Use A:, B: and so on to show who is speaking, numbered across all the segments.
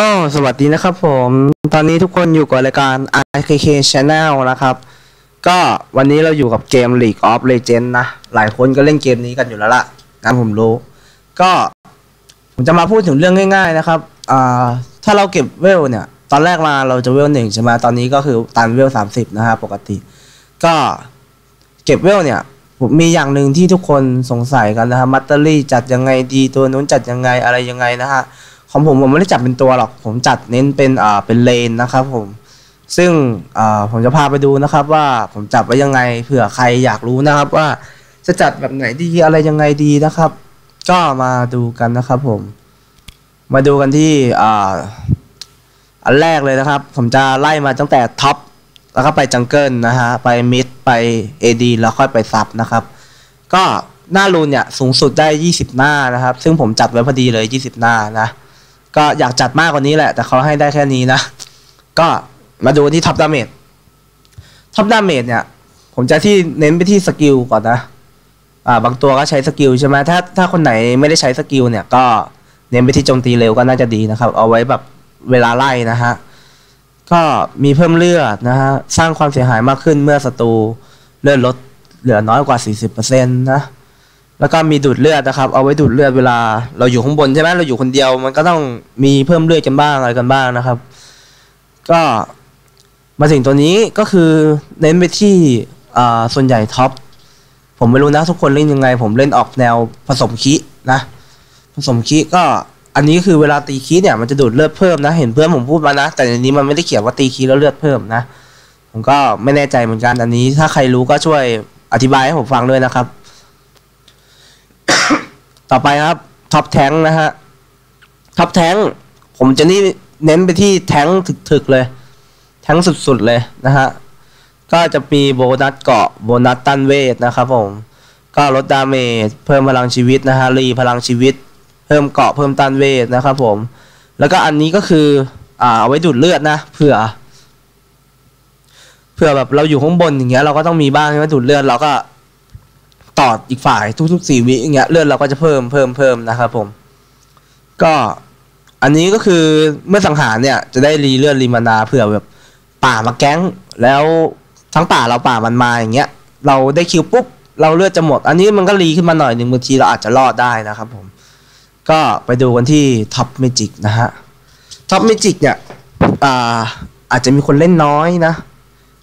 A: ก็สวัสดีนะครับผม ตอนนี้ทุกคนอยู่กับรายการ IKK Channel นะครับ ก็วันนี้เราอยู่กับเกม League of Legends นะ หลายคนก็เล่นเกมนี้กันอยู่แล้วล่ะนะผมรู้ ก็ผมจะมาพูดถึงเรื่องง่าย ๆ นะครับอ่าถ้าเราเก็บเวลเนี่ย ตอนแรกมาเราจะเวลหนึ่งใช่ไหมตอนนี้ก็คือตันเวลสามสิบนะครับปกติ ก็เก็บเวลเนี่ยผมมีอย่างหนึ่งที่ทุกคนสงสัยกันนะครับมัตเตอรี่จัดยังไงดีตัวนู้นจัดยังไงอะไรยังไงนะฮะ ของผมผมไม่ได้จัดเป็นตัวหรอก ผมจัดเน้นเป็นอ่าเป็นเลนนะครับผมซึ่งอ่าผมจะพาไปดูนะครับ ว่าผมจัดไว้ยังไงเผื่อใครอยากรู้นะครับ ว่าจะจัดแบบไหนดีอะไรยังไงดีนะครับ ก็มาดูกันนะครับ ผม มาดูกันที่อ่าอันแรกเลยนะครับ ผมจะไล่มาตั้งแต่ท็อปแล้วก็ไปจังเกิลนะฮะไปมิดไป AD แล้วค่อยไปซับนะครับ ก็หน้ารูนเนี่ยสูงสุดได้ 20 หน้านะครับ ซึ่งผมจัดไว้พอดีเลย 20 หน้านะ ก็อยากจัดมากกว่านี้แหละ แต่เขาให้ได้แค่นี้นะ ก็มาดูที่ท็อปดาเมจท็อปดาเมจเนี่ย ผมจะที่เน้นไปที่สกิลก่อนนะ อ่า บางตัวก็ใช้สกิลใช่ไหมถ้าถ้าคนไหนไม่ได้ใช้สกิลเนี่ย ก็เน้นไปที่โจมตีเร็วก็น่าจะดีนะครับ เอาไว้แบบเวลาไล่นะฮะ ก็มีเพิ่มเลือดนะฮะ สร้างความเสียหายมากขึ้นเมื่อศัตรูเลือดลดเหลือน้อยกว่า 40%นะ แล้วก็มีดูดเลือดนะครับ เอาไว้ดูดเลือดเวลา เราอยู่ข้างบนใช่ไหมเราอยู่คนเดียว มันก็ต้องมีเพิ่มเลือดกันบ้างอะไรกันบ้างนะครับ ก็มาถึงตัวนี้ก็คือเน้นไปที่อ่าส่วนใหญ่ท็อปผมไม่รู้นะทุกคนเล่นยังไง ผมเล่นออกแนวผสมคีนะผสมคีก็อันนี้คือเวลาตีคีเนี่ยมันจะดูดเลือดเพิ่มนะ เห็นเพื่อนผมพูดมานะ แต่ในนี้มันไม่ได้เขียนว่าตีคีแล้วเลือดเพิ่มนะ ผมก็ไม่แน่ใจเหมือนกันอันนี้ ถ้าใครรู้ก็ช่วยอธิบายให้ผมฟังด้วยนะครับ ต่อไปครับท็อปแท้งนะฮะท็อปแท้งผมจะนี่เน้นไปที่แท้งถึกๆเลย แท้งสุดๆเลยนะฮะ ก็จะมีโบนัสเกาะโบนัสต้านเวทนะครับผม ก็ลดดาเมจเพิ่มพลังชีวิตนะฮะรีพลังชีวิต เพิ่มเกาะเพิ่มต้านเวทนะครับผม แล้วก็อันนี้ก็คืออ่าเอาไว้ดูดเลือดนะเผื่อเผื่อแบบเราอยู่ข้างบนอย่างเงี้ยเราก็ต้องมีบ้างใช่ไหมดูดเลือดเราก็ ต่ออีกฝ่ายทุกๆสี่วิอย่างเงี้ยเลือดเราก็จะเพิ่มเพิ่มเพิ่มนะครับผม ก็อันนี้ก็คือเมื่อสังหารเนี่ย จะได้รีเลือดรีมานาเผื่อแบบป่ามาแก๊ง แล้วทั้งป่าเราป่ามันมาอย่างเงี้ย เราได้คิวปุ๊บเราเลือดจะหมด อันนี้มันก็รีขึ้นมาหน่อยหนึ่งบางทีเราอาจจะรอดได้นะครับผม ก็ไปดูกันที่ท็อปเมจิกนะฮะท็อปเมจิกเนี่ยอ่าอาจจะมีคนเล่นน้อยนะ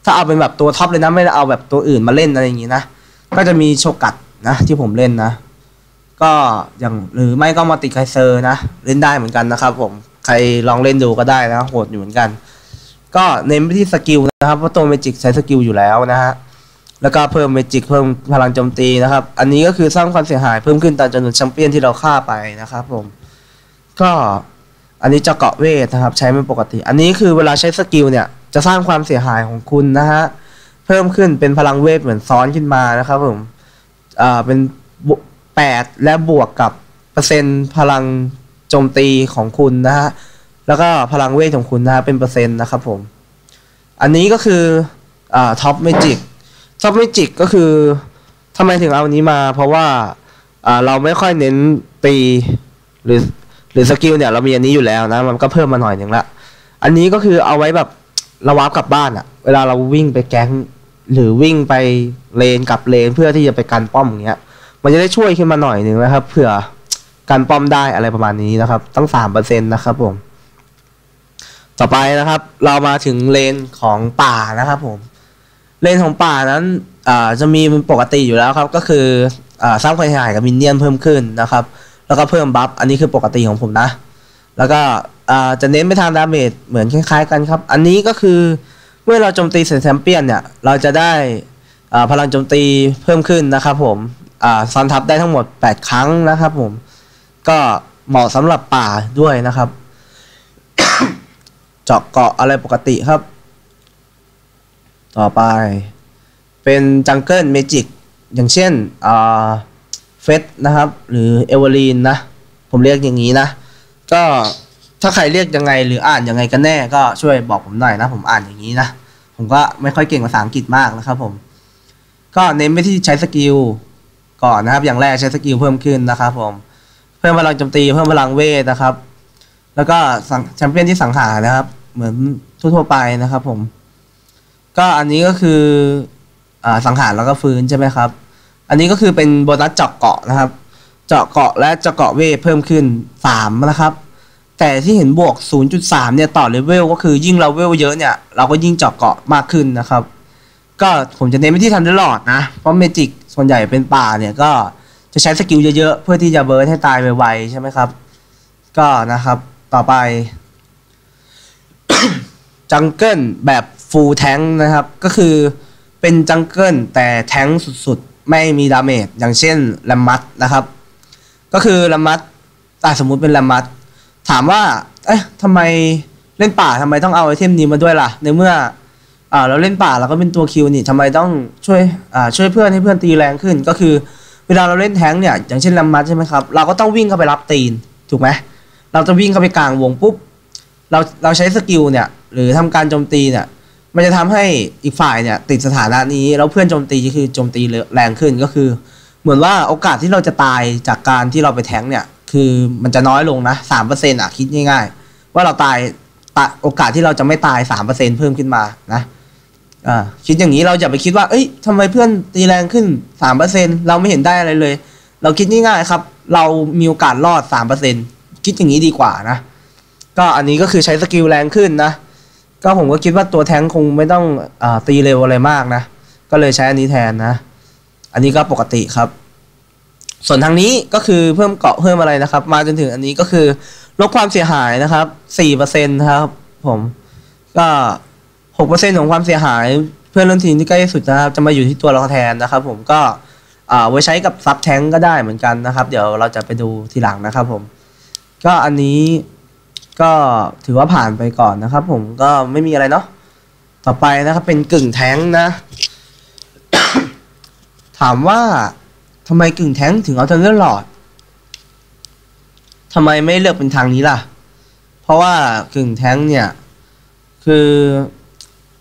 A: ถ้าเอาเป็นแบบตัวท็อปเลยนะ ไม่ได้เอาแบบตัวอื่นมาเล่นอะไรอย่างงี้นะ ก็จะมีโชกัดนะที่ผมเล่นนะ ก็อย่างหรือไม่ก็มัลติไคเซอร์นะ เล่นได้เหมือนกันนะครับผมใครลองเล่นดูก็ได้นะ โหดอยู่เหมือนกัน ก็เน้นไปที่สกิลนะครับเพราะตัวเมจิกใช้สกิลอยู่แล้วนะฮะแล้วก็เพิ่มเมจิกเพิ่มพลังโจมตีนะครับ อันนี้ก็คือสร้างความเสียหายเพิ่มขึ้นตามจำนวนแชมเปี้ยนที่เราฆ่าไปนะครับผมก็อันนี้จะเกาะเวทนะครับ ใช้ไม่ปกติ อันนี้คือเวลาใช้สกิลเนี่ยจะสร้างความเสียหายของคุณนะฮะ เพิ่มขึ้นเป็นพลังเวทเหมือนซ้อนขึ้นมานะครับผมอ่าเป็นแปดและบวกกับเปอร์เซ็นต์พลังโจมตีของคุณนะฮะแล้วก็พลังเวทของคุณนะฮะเป็นเปอร์เซ็นต์นะครับผม อันนี้ก็คืออ่าท็อปเมจิกท็อปเมจิกก็คือทำไมถึงเอาอันนี้มา เพราะว่าอ่าเราไม่ค่อยเน้นตีหรือหรือสกิลเนี่ยเรามีอันนี้อยู่แล้วนะ มันก็เพิ่มมาหน่อยหนึ่งละ อันนี้ก็คือเอาไว้แบบราวาร์ปกลับบ้านอะเวลาเราวิ่งไปแก๊ง หรือวิ่งไปเลนกลับเลนเพื่อที่จะไปกันป้อมอย่างเงี้ย มันจะได้ช่วยขึ้นมาหน่อยหนึ่งนะครับเผื่อกันป้อมได้อะไรประมาณนี้นะครับ ตั้งสามเปอร์เซ็นต์นะครับผม ต่อไปนะครับ เรามาถึงเลนของป่านะครับผม เลนของป่านั้นจะมีเป็นปกติอยู่แล้วครับ ก็คืออสร้างความเสียหายกับมินเนี่ยนเพิ่มขึ้นนะครับ แล้วก็เพิ่มบัฟอันนี้คือปกติของผมนะ แล้วก็จะเน้นไปทางดาเมจเหมือนคล้ายๆกันครับ อันนี้ก็คือ เมื่อเราโจมตีเซนแชมเปี้ยนเนี่ย เราจะได้พลังโจมตีเพิ่มขึ้นนะครับผมอซ้อนทับได้ทั้งหมด 8 ครั้งนะครับผม ก็เหมาะสำหรับป่าด้วยนะครับ เจาะเกาะอะไรปกติครับ ต่อไป เป็นจังเกิลเมจิก อย่างเช่นเฟสนะครับ หรือเอเวอรีนนะ ผมเรียกอย่างนี้นะ ก็ ถ้าใครเรียกยังไงหรืออ่านยังไงกันแน่ก็ช่วยบอกผมหน่อยนะ ผมอ่านอย่างนี้นะ ผมก็ไม่ค่อยเก่งภาษาอังกฤษมากนะครับผม ก็เน้นไปที่ใช้สกิลก่อนนะครับ อย่างแรกใช้สกิลเพิ่มขึ้นนะครับผมเพิ่มพลังโจมตีเพิ่มพลังเวทนะครับ แล้วก็แชมเปี้ยนที่สังหารนะครับ เหมือนทั่วๆไปนะครับ ผม ก็อันนี้ก็คืออสังหารแล้วก็ฟื้นใช่ไหมครับ อันนี้ก็คือเป็นโบนัสเจาะเกาะนะครับ เจาะเกาะและเจาะเกาะเวทเพิ่มขึ้นสามนะครับ แต่ที่เห็นบวก 0.3 เนี่ยต่อเลเวลก็คือยิ่งเราเวลเยอะเนี่ย เราก็ยิ่งเจาะเกาะมากขึ้นนะครับ ก็ผมจะเน้นไปที่ทันเดอร์ลอดนะ เพราะเมจิกส่วนใหญ่เป็นป่าเนี่ยก็จะใช้สกิลเยอะๆ เพื่อที่จะเบิร์นให้ตายไวๆใช่ไหมครับ ก็นะครับต่อไป จังเกิลแบบฟูลแทงนะครับ ก็คือเป็นจังเกิลแต่แทงสุดๆ ไม่มีดาเมจอย่างเช่นแลมมัตนะครับ ก็คือแลมมัตอะสมมุติเป็นแลมมัต ถามว่า เอ๊ะทำไมเล่นป่าทำไมต้องเอาไอเทมนี้มาด้วยล่ะ ในเมื่ออ่าเราเล่นป่าเราก็เป็นตัวคิวนี่ทำไมต้องช่วยอ่าช่วยเพื่อนให้เพื่อนตีแรงขึ้น ก็คือ เวลาเราเล่นแทงเนี่ยอย่างเช่นแลมมัตใช่ไหมครับเราก็ต้องวิ่งเข้าไปรับตีนถูกไหมเราจะวิ่งเข้าไปกลางวงปุ๊บเราเราใช้สกิลเนี่ยหรือทำการโจมตีเนี่ยมันจะทำให้อีกฝ่ายเนี่ยติดสถานะนี้แล้วเพื่อนโจมตีก็คือโจมตีแรงขึ้นก็คือ เหมือนว่าโอกาสที่เราจะตายจากการที่เราไปแทงเนี่ย คือมันจะน้อยลงนะสามเปอร์เซ็นต์อะคิดง่ายๆ ว่าเราตายตโอกาสที่เราจะไม่ตายสามเปอร์เซ็นต์เพิ่มขึ้นมานะอ่าคิดอย่างนี้เราอย่าไปคิดว่า เอ้ยทำไมเพื่อนตีแรงขึ้นสามเปอร์เซ็นเราไม่เห็นได้อะไรเลย เราคิดง่ายๆครับ เรามีโอกาสรอดสามเปอร์เซ็นคิดอย่างนี้ดีกว่านะก็อันนี้ก็คือใช้สกิลแรงขึ้นนะก็ผมก็คิดว่าตัวแท้งคงไม่ต้องอตีเร็วอะไรมากนะ ก็เลยใช้อันนี้แทนนะ อันนี้ก็ปกติครับ ส่วนทางนี้ก็คือเพิ่มเกาะเพิ่มอะไรนะครับ มาจนถึงอันนี้ก็คือลดความเสียหายนะครับสี่เปอร์เซ็นต์ครับ ผมก็หกเปอร์เซ็นของความเสียหาย เพื่อนร่วมทีมที่ใกล้ที่สุดนะครับจะมาอยู่ที่ตัวเราแทนนะครับ ผมก็อ่าไว้ใช้กับซับแท้งก็ได้เหมือนกันนะครับ เดี๋ยวเราจะไปดูทีหลังนะครับ ผม ก็อันนี้ก็ถือว่าผ่านไปก่อนนะครับ ผมก็ไม่มีอะไรเนาะต่อไปนะครับเป็นกึ่งแท้งนะ ถามว่า ทำไมกึ่งแท้งถึงเอาเทเลอร์หลอดทำไมไม่เลือกเป็นทางนี้ล่ะ เพราะว่ากึ่งแท้งเนี่ย คือ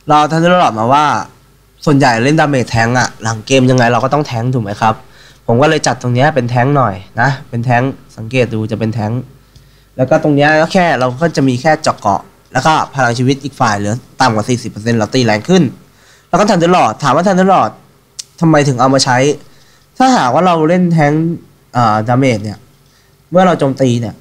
A: เราทันเดอร์หลอดมาว่า ส่วนใหญ่เล่นดาเมจแท้งอะหลังเกมยังไงเราก็ต้องแท้งถูกไหมครับ ผมก็เลยจัดตรงนี้เป็นแท้งหน่อยนะ เป็นแท้งสังเกตดูจะเป็นแท้ง แล้วก็ตรงนี้ก็แค่เราก็จะมีแค่เจาะเกาะ แล้วก็พลังชีวิตอีกฝ่ายเหลือต่ำกว่า 40%เราตีแรงขึ้น แล้วก็ทันเดอร์หลอดถามว่าทันเดอร์หลอดทำไมถึงเอามาใช้ ถ้าหากว่าเราเล่นแทงอ่าดาเมจเนี่ย เมื่อเราโจมตีเนี่ย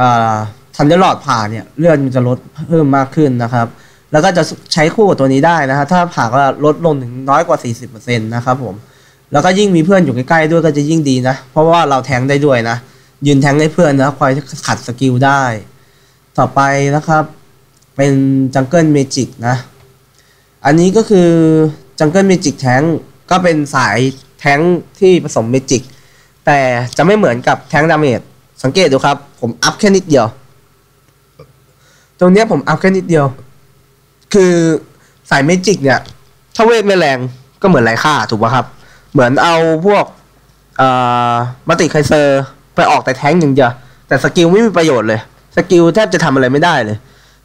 A: อ่าทันเดอร์หลอดผ่านเนี่ยเลือดมันจะลดเพิ่มมากขึ้นนะครับ แล้วก็จะใช้คู่กับตัวนี้ได้นะฮะถ้าหากว่าลดลงถึงน้อยกว่า 40%นะครับผมแล้วก็ยิ่งมีเพื่อนอยู่ใกล้ๆด้วยก็จะยิ่งดีนะ เพราะว่าเราแทงได้ด้วยนะ ยืนแทงให้เพื่อนนะคอยขัดสกิลได้ ต่อไปนะครับ เป็นจังเกิลเมจิกนะ อันนี้ก็คือจังเกิลเมจิกแทงก็เป็นสาย แทงที่ผสมเมจิก แต่จะไม่เหมือนกับแทงดาเมจสังเกตดูครับ ผมอัพแค่นิดเดียว ตรงเนี้ยผมอัพแค่นิดเดียว คือสายเมจิกเนี่ย ถ้าเวทไม่แรงก็เหมือนไรค่าถูกป่ะครับ เหมือนเอาพวกมัติไคเซอร์ไปออกแต่แท้งอย่างเดียวแต่สกิลไม่มีประโยชน์เลย สกิลแทบจะทำอะไรไม่ได้เลย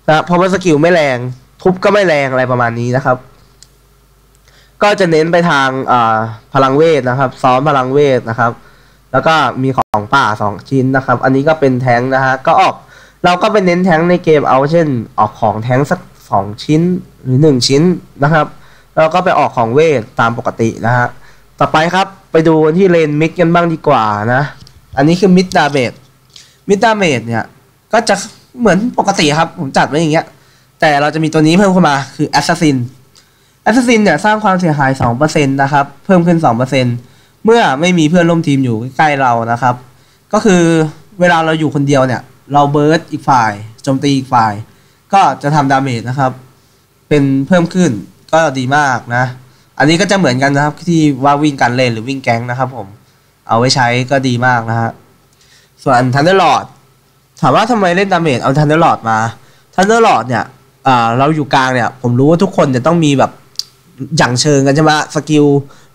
A: นะเพราะว่าสกิลไม่แรง ทุบก็ไม่แรงอะไรประมาณนี้นะครับ ก็จะเน้นไปทางอ่าพลังเวทนะครับ ซ้อมพลังเวทนะครับ แล้วก็มีของป่าสองชิ้นนะครับ อันนี้ก็เป็นแท้งนะฮะก็ออกเราก็ไปเน้นแท้งในเกมเอาเช่น ออกของแท้งสักสองชิ้นหรือหนึ่งชิ้นนะครับแล้วก็ไปออกของเวทตามปกตินะฮะต่อไปครับไปดูที่เลนมิดกันบ้างดีกว่านะ อันนี้คือมิดดาเมจมิดดาเมจเนี่ยก็จะเหมือนปกติครับ ผมจัดไว้อย่างเงี้ยแต่เราจะมีตัวนี้เพิ่มเข้ามาคือแอสซัสซิน แอสซัสซินเนี่ยสร้างความเสียหาย 2%นะครับ เพิ่มขึ้น 2%เมื่อไม่มีเพื่อนร่วมทีมอยู่ใกล้เรานะครับ ก็คือเวลาเราอยู่คนเดียวเนี่ย เราเบิร์ดอีกฝ่ายโจมตีอีกฝ่าย ก็จะทำดาเมจนะครับ เป็นเพิ่มขึ้นก็ดีมากนะ อันนี้ก็จะเหมือนกันนะครับที่ว่าวิ่งกันเล่นหรือวิ่งแก๊งนะครับผม เอาไว้ใช้ก็ดีมากนะฮะ ส่วนทันเดอร์ลอดถามว่าทำไมเล่นดาเมจเอาทันเดอร์ลอดมาทันเดอร์ลอดเนี่ยเราอยู่กลางเนี่ย ผมรู้ว่าทุกคนจะต้องมีแบบ อย่างเชิงกันใช่ไหมสกิล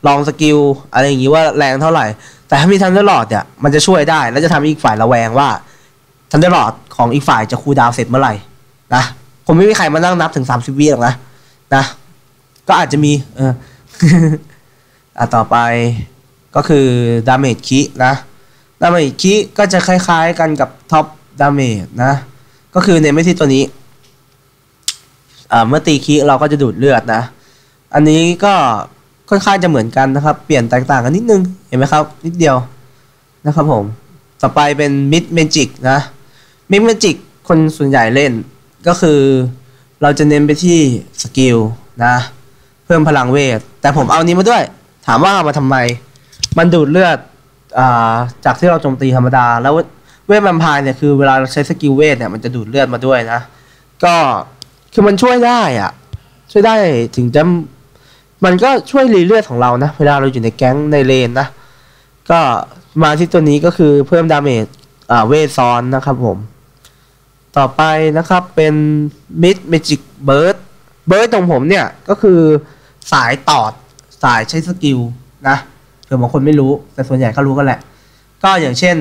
A: ลองสกิลอะไรอย่างงี้ว่าแรงเท่าไหร่ แต่ถ้ามีทันเดอร์ลอดเนี่ยมันจะช่วยได้ แล้วจะทำให้อีกฝ่ายระแวงว่าทันเดอร์ลอดของอีกฝ่ายจะคูดาวเสร็จเมื่อไหร่นะผมไม่มีใครมานั่งนับถึงสามสิบวิหรอกนะนะก็อาจจะมีเอออะต่อไปก็คือดาเมจคินะดาเมจคิก็จะคล้าย ๆกันกับท็อปดาเมจนะ ก็คือเน้นไปที่ตัวนี้อ่าเมื่อตีคีเราก็จะดูดเลือดนะ อันนี้ก็ค่อนข้างจะเหมือนกันนะครับ เปลี่ยนแตกต่างกันนิดนึง เห็นไหมครับ นิดเดียวนะครับผม ต่อไปเป็นมิดเมจิกนะ มิดเมจิกคนส่วนใหญ่เล่นก็คือเราจะเน้นไปที่สกิลนะ เพิ่มพลังเวท แต่ผมเอานี้มาด้วย ถามว่ามาทำไม มันดูดเลือดอาจากที่เราโจมตีธรรมดา แล้วเวทแวมพร์เนี่ยคือเวลาเราใช้สกิลเวทเนี่ยมันจะดูดเลือดมาด้วยนะ ก็คือมันช่วยได้อะช่วยได้ถึงจะ มันก็ช่วยรีเลือดของเรานะ เวลาเราอยู่ในแก๊งในเลนนะ ก็มาที่ตัวนี้ก็คือเพิ่มดาเมจอ่าเวทซ้อนนะครับผม ต่อไปนะครับเป็นมิดเมจิกเบิร์ดเบิร์ดของผมเนี่ย ก็คือสายตอดสายใช้สกิลนะเผื่อบางคนไม่รู้แต่ส่วนใหญ่ก็รู้กันแหละ ก็อย่างเช่น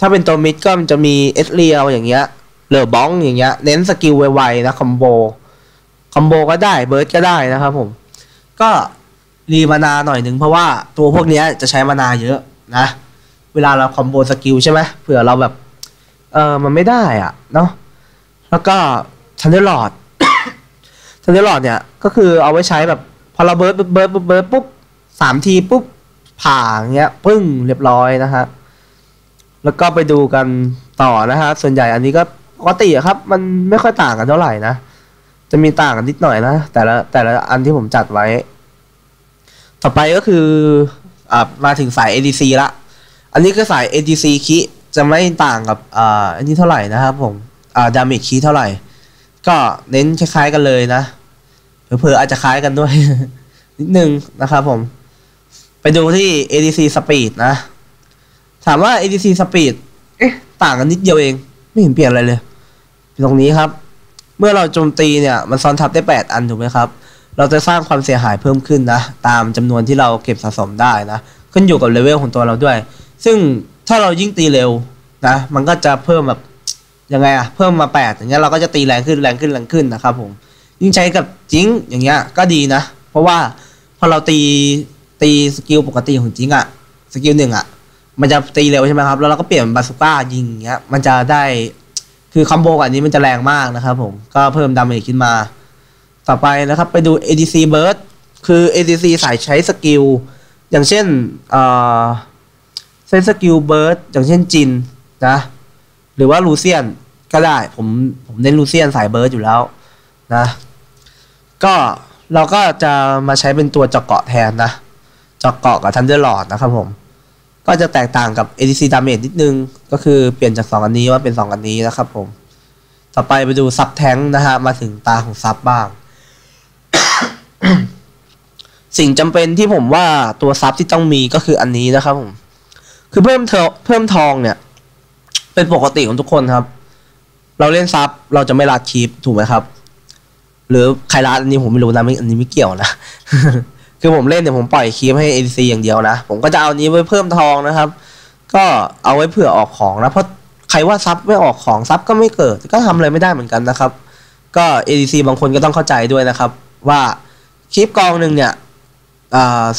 A: ถ้าเป็นตัวมิดก็มันจะมีเอสเรียลอย่างเงี้ยเลอบ้องอย่างเงี้ย เน้นสกิลไวๆนะคอมโบคอมโบก็ได้เบิร์ดก็ได้นะครับผม ก็รีมานาหน่อยหนึ่งเพราะว่าตัวพวกนี้จะใช้มานาเยอะนะ เวลาเราคอมโบสกิลใช่ไหมเผื่อเราแบบ เออมันไม่ได้อะเนาะแล้วก็ทันเดอร์ลอดทันเดอร์ลอดเนี่ย ก็คือเอาไว้ใช้แบบพอเราเบิร์ดเบิร์ดเบิร์ดปุ๊บสามทีปุ๊บผ่าเงี้ยปึ้งเรียบร้อยนะฮะแล้วก็ไปดูกันต่อนะฮะส่วนใหญ่อันนี้ก็ปกติครับ มันไม่ค่อยต่างกันเท่าไหร่นะ จะมีต่างกันนิดหน่อยนะ แต่ละแต่ละอันที่ผมจัดไว้ ต่อไปก็คืออ่ามาถึงสาย ADC ละ อันนี้ก็สาย ADC คีจะไม่ต่างกับอ่าอันนี้เท่าไหร่นะครับผมอ่าดาเมจคีเท่าไหร่ ก็เน้นคล้ายๆกันเลยนะเผื่อๆอาจจะคล้ายกันด้วย นิดนึงนะครับผม ไปดูที่ ADC Speed นะ ถามว่า ADC Speed เอ๊ะต่างกันนิดเดียวเอง ไม่เห็นเปลี่ยนอะไรเลย ตรงนี้ครับ เมื่อเราโจมตีเนี่ย มันซ้อนทับได้ 8 อันถูกไหมครับ เราจะสร้างความเสียหายเพิ่มขึ้นนะ ตามจำนวนที่เราเก็บสะสมได้นะ ขึ้นอยู่กับเลเวลของตัวเราด้วย ซึ่งถ้าเรายิ่งตีเร็วนะ มันก็จะเพิ่มแบบยังไงอะเพิ่มมา8อย่างเงี้ยเราก็จะตีแรงขึ้นแรงขึ้นแรงขึ้นนะครับผม ยิ่งใช้กับจิงอย่างเงี้ยก็ดีนะ เพราะว่าพอเราตีตีสกิลปกติของจิงอะสกิลหนึ่งอะมันจะตีเร็วใช่ไหมครับ แล้วเราก็เปลี่ยนเป็นบาสุก้ายิงอย่างเงี้ย มันจะได้ คือคอมโบกับอันนี้มันจะแรงมากนะครับผม ก็เพิ่มดาเมจขึ้นมา ต่อไปนะครับไปดู ADC Burst คือ ADC สายใช้สกิล อย่างเช่นเอ่อใช้สกิลเบิร์ดอย่างเช่นจินนะหรือว่าลูเซียนก็ได้ ผมผมเน้นลูเซียนสายเบิร์ดอยู่แล้วนะก็เราก็จะมาใช้เป็นตัวเจาะเกาะแทนนะเจาะเกาะกับทันเดอร์ลอดนะครับผมก็จะแตกต่างกับ ADC Damage นิดนึง ก็คือเปลี่ยนจาก 2 อันนี้ว่าเป็น 2 อันนี้นะครับผม ต่อไปไปดูซับแทงนะฮะ มาถึงตาของซับบ้าง สิ่งจำเป็นที่ผมว่าตัวซับที่ต้องมีก็คืออันนี้นะครับผม คือเพิ่มเทอเพิ่มทองเนี่ย เป็นปกติของทุกคนครับ เราเล่นซับเราจะไม่รัดคีปถูกไหมครับ หรือใครรัดอันนี้ผมไม่รู้นะไม่อันนี้ไม่เกี่ยวนะคือผมเล่นเนี่ยผมปล่อยคีปให้ ADC อย่างเดียวนะ ผมก็จะเอาอันนี้ไว้เพิ่มทองนะครับ ก็เอาไว้เผื่อออกของนะ เพราะใครว่าซับไม่ออกของซับก็ไม่เกิด ก็ทำอะไรไม่ได้เหมือนกันนะครับ ก็ ADC บางคนก็ต้องเข้าใจด้วยนะครับ ว่า คลิปกองหนึ่งเนี่ย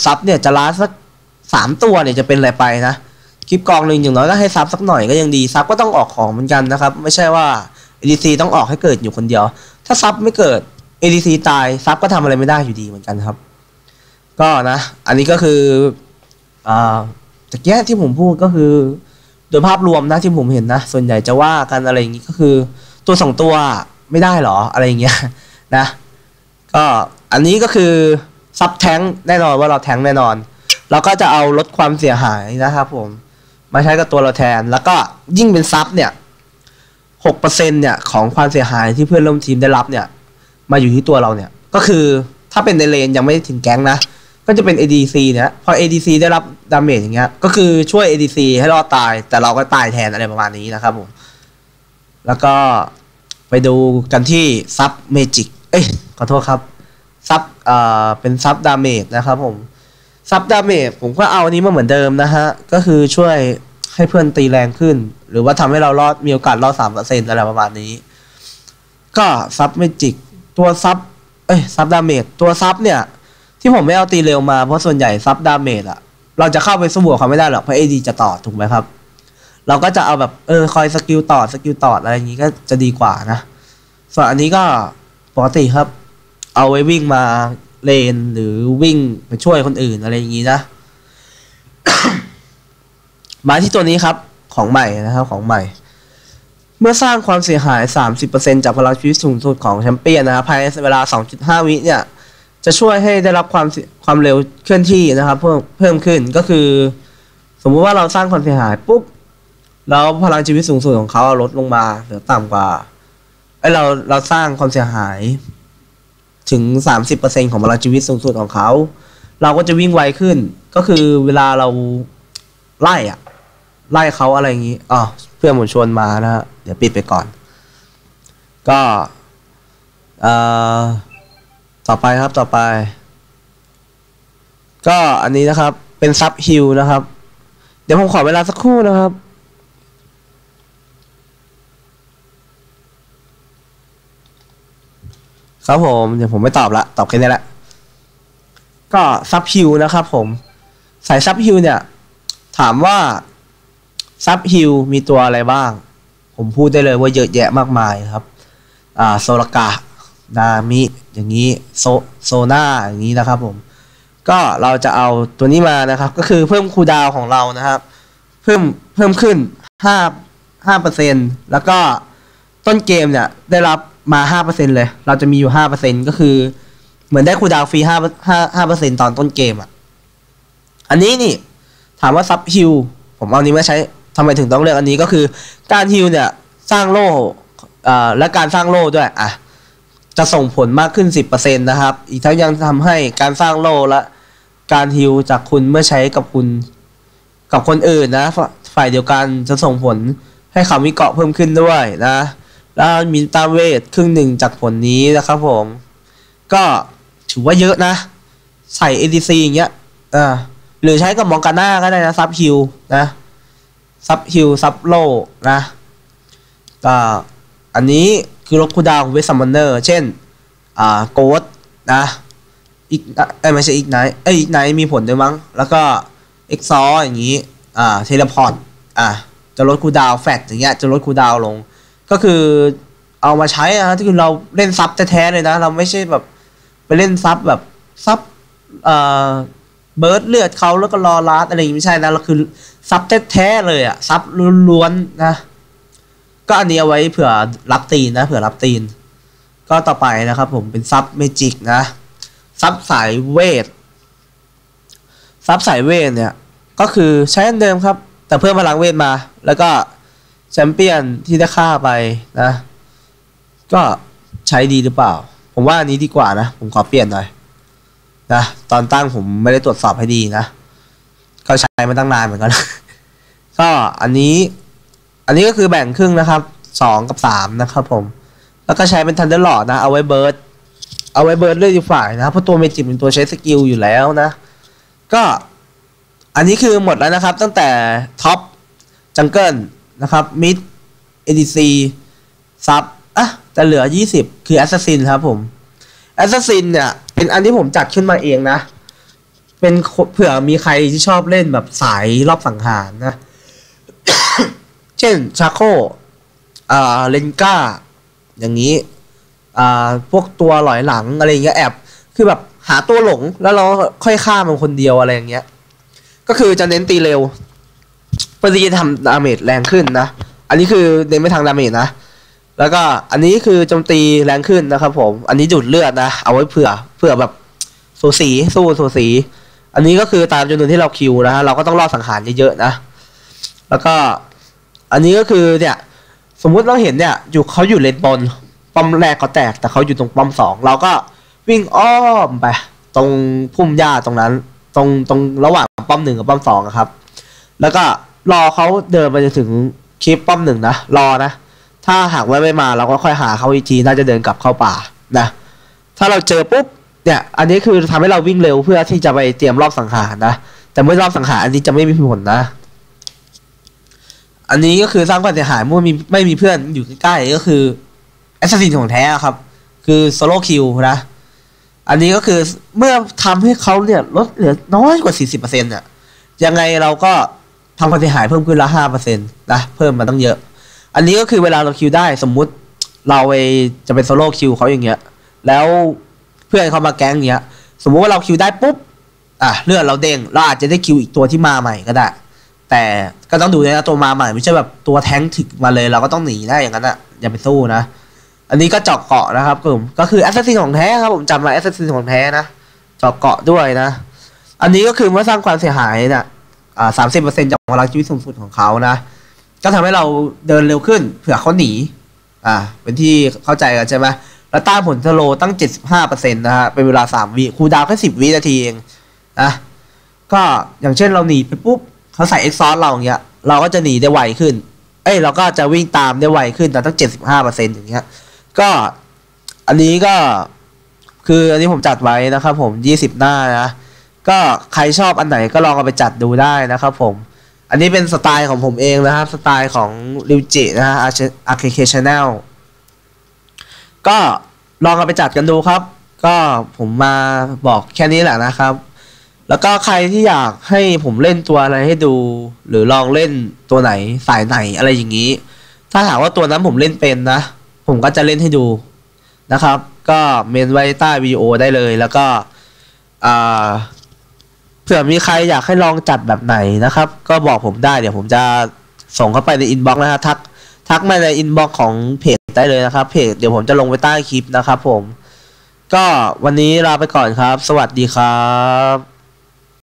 A: ซับเนี่ยจะล้าสักสามตัวเนี่ยจะเป็นอะไรไปนะคลิปกองหนึ่งอย่างน้อยก็ให้ซับสักหน่อยก็ยังดีซับก็ต้องออกของเหมือนกันนะครับ ไม่ใช่ว่า ADC ต้องออกให้เกิดอยู่คนเดียว ถ้าซับไม่เกิด ADC ตายซับก็ทำอะไรไม่ได้อยู่ดีเหมือนกันครับ ก็นะ อันนี้ก็คืออ่าตะเกียที่ผมพูดก็คือ โดยภาพรวมนะที่ผมเห็นนะ ส่วนใหญ่จะว่ากันอะไรอย่างนี้ก็คือ ตัวสองตัวไม่ได้หรออะไรอย่างเงี้ยนะ ก็ อันนี้ก็คือซับแทงแน่นอนว่าเราแทงแน่นอน เราก็จะเอาลดความเสียหายนะครับผม มาใช้กับตัวเราแทน แล้วก็ยิ่งเป็นซับเนี่ยหกเปอร์เซ็นเนี่ยของความเสียหายที่เพื่อนร่วมทีมได้รับเนี่ย มาอยู่ที่ตัวเราเนี่ย ก็คือถ้าเป็นในเลนยังไม่ถึงแก๊งนะ ก็จะเป็น ADC เนี่ยพอ ADC ได้รับดาเมจอย่างเงี้ย ก็คือช่วย ADC ให้รอดตาย แต่เราก็ตายแทนอะไรประมาณนี้นะครับผม แล้วก็ไปดูกันที่ซับเมจิก เอ้ย ขอโทษครับ ซับเอ่อเป็นซับดาเมจนะครับผมซับดาเมจผมก็เอาอันนี้มาเหมือนเดิมนะฮะ ก็คือช่วยให้เพื่อนตีแรงขึ้น หรือว่าทำให้เรารอดมีโอกาสรอดสามเปอร์เซ็นต์อะไรประมาณนี้ ก็ซับเมจิกตัวซับเอ้ยซับดาเมจตัวซับเนี่ย ที่ผมไม่เอาตีเร็วมาเพราะส่วนใหญ่ซับดาเมจอะเราจะเข้าไปสู้กับเขาไม่ได้หรอกเพราะเอดีจะต่อถูกไหมครับ เราก็จะเอาแบบเออคอยสกิลต่อสกิลต่ออะไรอย่างนี้ก็จะดีกว่านะ ส่วนอันนี้ก็ปกติครับ เอาไว้วิ่งมาเลนหรือวิ่งไปช่วยคนอื่นอะไรอย่างนี้นะ มาที่ตัวนี้ครับของใหม่นะครับของใหม่ เมื่อสร้างความเสียหาย 30%จากพลังชีวิตสูงสุดของแชมเปี้ยนนะครับภายในเวลา 2.5 วิเนี่ย จะช่วยให้ได้รับความความเร็วเคลื่อนที่นะครับ เพิ่มเพิ่มขึ้นก็คือ สมมุติว่าเราสร้างความเสียหายปุ๊บแล้วพลังชีวิตสูงสุดของเขาลดลงมาเหลือต่ำกว่าไอเราเราสร้างความเสียหาย ถึง 30%ของพลังชีวิตสูงสุดของเขา เราก็จะวิ่งไวขึ้น ก็คือเวลาเราไล่อะไล่เขาอะไรอย่างนี้อ๋อเพื่อนหมุนชวนมานะฮะเดี๋ยวปิดไปก่อน ก็เอ่อต่อไปครับต่อไป ก็อันนี้นะครับเป็นซับฮิลนะครับ เดี๋ยวผมขอเวลาสักครู่นะครับ ครับผมเดี๋ยวผมไม่ตอบละตอบแค่นี้แหละก็ซับฮิลนะครับผม สายซับฮิลเนี่ย ถามว่าซับฮิลมีตัวอะไรบ้าง ผมพูดได้เลยว่าเยอะแยะมากมายครับ อ่าโซลกะนามิอย่างนี้โซโซนาอย่างนี้นะครับ ผม ก็เราจะเอาตัวนี้มานะครับ ก็คือเพิ่มคูดาวของเรานะครับ เพิ่มเพิ่มขึ้นห้าห้าเปอร์เซ็นแล้วก็ต้นเกมเนี่ยได้รับ มาห้าเปอร์เซ็นเลย เราจะมีอยู่ห้าเปอร์เซ็นก็คือ เหมือนได้คูดาวฟรีห้าห้าห้าเปอร์เซ็นตอนต้นเกมอะ อันนี้นี่ ถามว่าซับฮิลผมเอานี้มาใช้ทำไมถึงต้องเลือกอันนี้ก็คือการฮิลเนี่ยสร้างโล่อ่และการสร้างโล่ด้วยอะจะส่งผลมากขึ้น 10%นะครับ อีกทั้งยังทำให้การสร้างโล่และการฮิลจากคุณเมื่อใช้กับคุณกับคนอื่นนะฝฝ่ายเดียวกันจะส่งผลให้เขามีเกาะเพิ่มขึ้นด้วยนะ แล้วมีตาเวทครึ่งหนึ่งจากผลนี้นะครับผม ก็ถือว่าเยอะนะ ใส่ ADC อย่างเงี้ยอ่าหรือใช้กับมองกาน่าก็ได้นะซับฮิลนะซับฮิลซับโลนะก็อันนี้คือลดคูดาวของเวสซัมมอนเนอร์ เช่น อ่าโกดนะอีกเอ้ไม่ใช่อีกไนเอ้ยอีกไนมีผลด้วยมั้ง แล้วก็เอ็กซออย่างนี้ อ่าเทเลพอร์ตอ่าจะลดคูดาวแฟตอย่างเงี้ยจะลดคูดาวลง ก็คือเอามาใช้อะที่คือเราเล่นซับแท้ๆเลยนะ เราไม่ใช่แบบไปเล่นซับแบบซับเอ่อเบิร์ดเลือดเขาแล้วก็รอลาดอะไรอย่างงี้ไม่ใช่นะเราคือซับแท้ๆเลยอะซับล้วนๆนะ ก็อันนี้เอาไว้เผื่อรับตีนนะ เผื่อรับตีน ก็ต่อไปนะครับผมเป็นซับเมจิกนะซับสายเวทซับสายเวทเนี่ย ก็คือใช้อันเดิมครับ แต่เพิ่มพลังเวทมา แล้วก็ แชมเปี้ยนที่ได้ค่าไปนะ ก็ใช้ดีหรือเปล่า ผมว่าอันนี้ดีกว่านะ ผมขอเปลี่ยนหน่อยนะตอนตั้งผมไม่ได้ตรวจสอบให้ดีนะก็ใช้มาตั้งนานเหมือนกัน ก็อันนี้ อันนี้ก็คือแบ่งครึ่งนะครับสองกับสามนะครับผม แล้วก็ใช้เป็นทันเดอร์หลอดนะ เอาไว้เบิร์ดเอาไว้เบิร์ดเลือกอีกฝ่ายนะเพราะตัวเมจิเป็นตัวใช้สกิลอยู่แล้วนะ ก็อันนี้คือหมดแล้วนะครับ ตั้งแต่ท็อปจังเกิล นะครับมิดเอดีซีซับอะแต่เหลือ 20 คือแอสซัสซินครับผมแอสซัสซินเนี่ย เป็นอันที่ผมจัดขึ้นมาเองนะ เป็นเผื่อมีใครที่ชอบเล่นแบบสายรอบสังหารนะ เช่นชาโคอ่าเลนก้า อย่างนี้ อ่า พวกตัวหลอยหลังอะไรอย่างเงี้ยแอบ คือแบบหาตัวหลงแล้วเราค่อยฆ่ามันคนเดียวอะไรอย่างเงี้ย ก็คือจะเน้นตีเร็ว เพื่อที่จะทำดาเมจแรงขึ้นนะ อันนี้คือเน้นไปทางดาเมจนะ แล้วก็อันนี้คือโจมตีแรงขึ้นนะครับผม อันนี้ดูดเลือดนะ เอาไว้เผื่อเผื่อแบบสูสีสู้สูสี อันนี้ก็คือตามจำนวนที่เราคิวนะฮะเราก็ต้องรอดสังหารเยอะๆนะ แล้วก็อันนี้ก็คือเนี่ยสมมุติเราเห็นเนี่ยอยู่เขาอยู่เลนบนป้อมแรกเขาแตกแต่เขาอยู่ตรงป้อมสองเราก็วิ่งอ้อมไป ตรงพุ่มหญ้าตรงนั้น ตรงตรงระหว่างป้อมหนึ่งกับป้อมสองครับ แล้วก็ รอเขาเดินไปจนถึงคลิปป้อมหนึ่งนะรอนะ ถ้าหากว่าไม่มาเราก็ค่อยหาเขาอีกทีน่าจะเดินกลับเข้าป่านะถ้าเราเจอปุ๊บเนี่ย อันนี้คือทำให้เราวิ่งเร็วเพื่อที่จะไปเตรียมรอบสังหารนะ แต่เมื่อรอบสังหารอันนี้จะไม่มีผลนะ อันนี้ก็คือสร้างความเสียหายเมื่อมีไม่มีเพื่อนอยู่ใกล้ๆก็คือแอสซัสซินของแท้ครับ คือโซโล่คิวนะ อันนี้ก็คือเมื่อทำให้เขาเนี่ยลดเหลือน้อยกว่า 40%เนี่ยยังไงเราก็ ทำความเสียหายเพิ่มขึ้นละห้าเปอร์เซ็นต์นะเพิ่มมาตั้งเยอะ อันนี้ก็คือเวลาเราคิวได้สมมุติเราไปจะเป็นโซโล่คิวเขาอย่างเงี้ย แล้วเพื่อนเขามาแก๊งเงี้ย สมมุติว่าเราคิวได้ปุ๊บอะเลือดเราเด้งเราอาจจะได้คิวอีกตัวที่มาใหม่ก็ได้ แต่ก็ต้องดูนะตัวมาใหม่ไม่ใช่แบบตัวแท้งถึกมาเลยเราก็ต้องหนีได้อย่างนั้นอะอย่าไปสู้นะอันนี้ก็เจาะเกาะนะครับกลุ่มก็คือแอสซัสซินของแท้ครับผมจำมาแอสซัสซินของแท้นะเจาะเกาะด้วยนะ อันนี้ก็คือเมื่อสร้างความเสียหายนี่ยอ่า สามสิบเปอร์เซ็นต์จากพลังชีวิตสูงสุดของเขานะ ก็ทำให้เราเดินเร็วขึ้น เผื่อเขาหนี อ่า เป็นที่เข้าใจกันใช่ไหมแล้วต้านผลสโลตั้งเจ็ดสิบห้าเปอร์เซ็นต์นะฮะ เป็นเวลาสามวิคูดาวแค่สิบวินาทีเองนะก็อย่างเช่นเราหนีไปปุ๊บเขาใส่เอ็กซอสเราอย่างเงี้ย เราก็จะหนีได้ไวขึ้น เอ้ย เราก็จะวิ่งตามได้ไวขึ้นแต่ตั้งเจ็ดสิบห้าเปอร์เซ็นต์อย่างเงี้ย ก็อันนี้ก็คืออันนี้ผมจัดไว้นะครับผมยี่สิบหน้านะ ก็ใครชอบอันไหนก็ลองเอาไปจัดดูได้นะครับผม อันนี้เป็นสไตล์ของผมเองนะครับ สไตล์ของริวจินะฮะอาร์เคชแนลก็ลองเอาไปจัดกันดูครับ ก็ผมมาบอกแค่นี้แหละนะครับ แล้วก็ใครที่อยากให้ผมเล่นตัวอะไรให้ดู หรือลองเล่นตัวไหนสายไหนอะไรอย่างนี้ ถ้าหากว่าตัวนั้นผมเล่นเป็นนะ ผมก็จะเล่นให้ดูนะครับ ก็เมนไว้ใต้วิดีโอได้เลยแล้วก็อ่า ผื่อมีใครอยากให้ลองจัดแบบไหนนะครับ ก็บอกผมได้เดี๋ยวผมจะส่งเข้าไปในอินบ็อกซ์นะฮะทักทักมาในอินบ็อกซ์ของเพจได้เลยนะครับ เพจเดี๋ยวผมจะลงไว้ใต้คลิปนะครับผม ก็วันนี้ลาไปก่อนครับ สวัสดีครับ